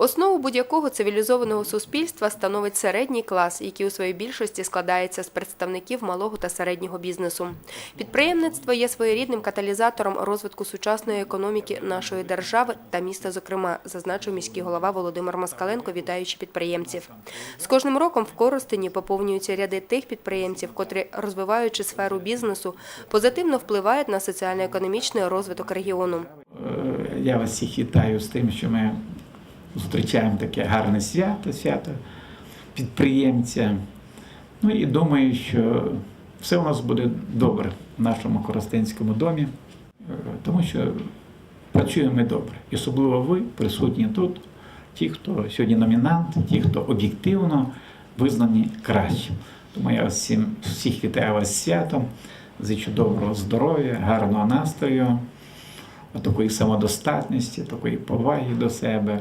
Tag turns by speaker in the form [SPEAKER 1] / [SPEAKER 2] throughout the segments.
[SPEAKER 1] Основу будь-якого цивілізованого суспільства становить середній клас, який у своїй більшості складається з представників малого та середнього бізнесу. Підприємництво є своєрідним каталізатором розвитку сучасної економіки нашої держави та міста, зокрема, зазначив міський голова Володимир Москаленко, вітаючи підприємців. З кожним роком в Коростені поповнюються ряди тих підприємців, котрі, розвиваючи сферу бізнесу, позитивно впливають на соціально-економічний розвиток регіону.
[SPEAKER 2] Е, Я вас всіх вітаю з тим, що ми зустрічаємо таке гарне свято, свято підприємця. Ну і думаю, що все у нас буде добре в нашому Коростенському домі, е, тому що працюємо ми добре. І особливо ви присутні тут, ті, хто сьогодні номінант, ті, хто об'єктивно визнані кращим. Тому я всім, всіх вітаю вас святом, зичу доброго здоров'я, гарного настрою такої самодостатності, такої поваги до себе.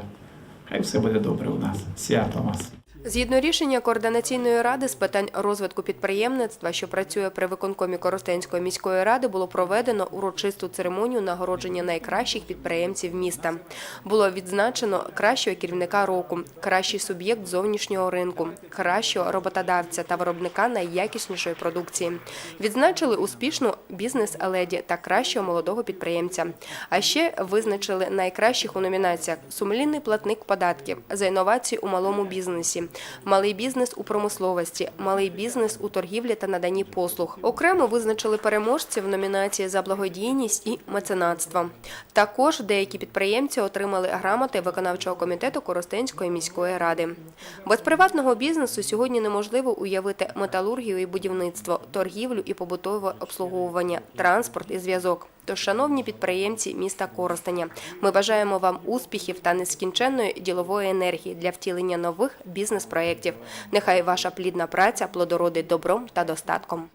[SPEAKER 2] Хай все буде добре у нас. Свято вас.
[SPEAKER 1] Згідно рішення координаційної ради з питань розвитку підприємництва, що працює при виконкомі Коростенської міської ради, було проведено урочисту церемонію нагородження найкращих підприємців міста. Було відзначено кращого керівника року, кращий суб'єкт зовнішнього ринку, кращого роботодавця та виробника найякіснішої продукції. Відзначили успішну бізнес-леді та кращого молодого підприємця. А ще визначили найкращих у номінаціях сумлінний платник податків за інновації у малому бізнесі, малий бізнес у промисловості, малий бізнес у торгівлі та наданні послуг. Окремо визначили переможців в номінації за благодійність і меценатство. Також деякі підприємці отримали грамоти виконавчого комітету Коростенської міської ради. Без приватного бізнесу сьогодні неможливо уявити металургію і будівництво, торгівлю і побутове обслуговування, транспорт і зв'язок. Тож, шановні підприємці міста Коростеня, ми бажаємо вам успіхів та нескінченної ділової енергії для втілення нових бізнес-проєктів. Нехай ваша плідна праця плодородить добром та достатком.